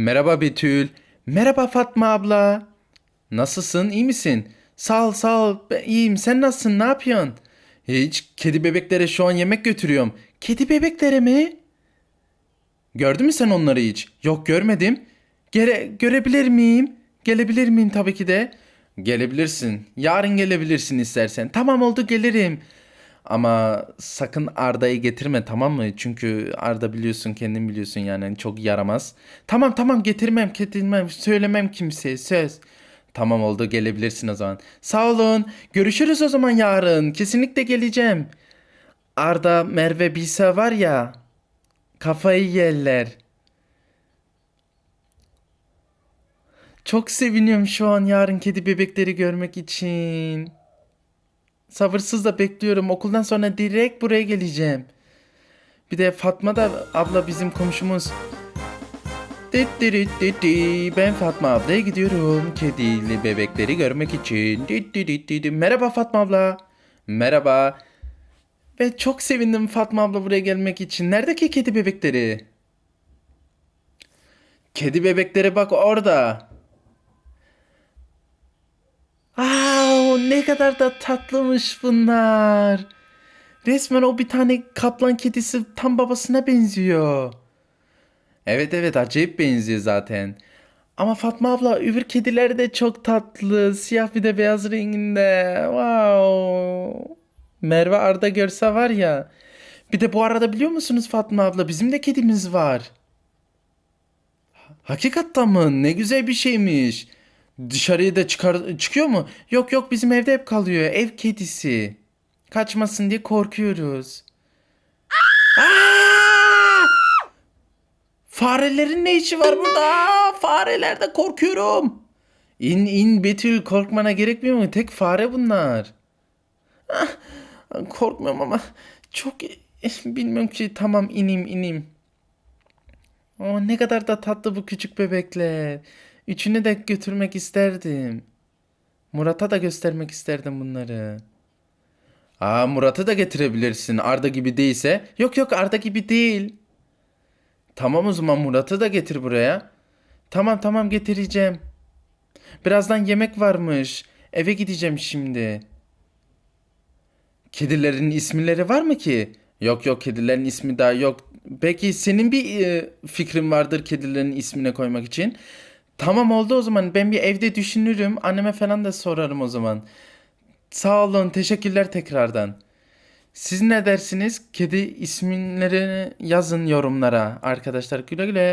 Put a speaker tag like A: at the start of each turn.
A: Merhaba Betül. Merhaba Fatma abla. Nasılsın? iyi misin? Sağ ol, sağ ol. Ben iyiyim. Sen nasılsın? Ne yapıyorsun? Hiç. Kedi bebeklere şu an yemek götürüyorum. Kedi bebeklere mi? Gördün mü sen onları hiç? Yok görmedim. Gere görebilir miyim? Gelebilir miyim tabii ki de. Gelebilirsin. Yarın gelebilirsin istersen. Tamam oldu gelirim. Ama sakın Arda'yı getirme tamam mı? Çünkü Arda biliyorsun kendin biliyorsun yani çok yaramaz. Tamam tamam getirmem getirmem söylemem kimseye söz. Tamam oldu gelebilirsin o zaman. Sağ olun. Görüşürüz o zaman yarın. Kesinlikle geleceğim. Arda, Merve bilse var ya kafayı yerler. Çok seviniyorum şu an yarın kedi bebekleri görmek için. Sabırsızla bekliyorum. Okuldan sonra direkt buraya geleceğim. Bir de Fatma da abla bizim komşumuz. Dit dit dit dit. Ben Fatma ablaya gidiyorum. Kedili bebekleri görmek için. Dit dit dit dit. Merhaba Fatma abla. Merhaba. Ve çok sevindim Fatma abla buraya gelmek için. Nerede ki kedi bebekleri? Kedi bebekleri bak orada. Ne kadar da tatlıymış bunlar. Resmen o bir tane kaplan kedisi tam babasına benziyor. Evet evet acayip benziyor zaten. Ama Fatma abla öbür kediler de çok tatlı. Siyah bir de beyaz renginde. Wow. Merve Arda görse var ya. Bir de bu arada biliyor musunuz Fatma abla bizim de kedimiz var. Hakikaten mı? Ne güzel bir şeymiş. Dışarıya da çıkar çıkıyor mu? Yok yok bizim evde hep kalıyor. Ev kedisi. Kaçmasın diye korkuyoruz. Aa! Farelerin ne işi var burada? Aa, Farelerden korkuyorum. İn in Betül korkmana gerekmiyor mu? Tek fare bunlar. Ah, korkmuyorum ama çok bilmiyorum ki tamam ineyim ineyim. Oh, ne kadar da tatlı bu küçük bebekler. Üçünü de götürmek isterdim. Murat'a da göstermek isterdim bunları. Aa Murat'ı da getirebilirsin Arda gibi değilse. Yok yok Arda gibi değil. Tamam o zaman Murat'ı da getir buraya. Tamam tamam getireceğim. Birazdan yemek varmış. Eve gideceğim şimdi. Kedilerin isimleri var mı ki? Yok yok kedilerin ismi daha yok. Peki senin bir e, fikrin vardır kedilerin ismine koymak için. Tamam oldu o zaman. Ben bir evde düşünürüm. Anneme falan da sorarım o zaman. Sağ olun. Teşekkürler tekrardan. Siz ne dersiniz? Kedi isimlerini yazın yorumlara arkadaşlar. Güle güle.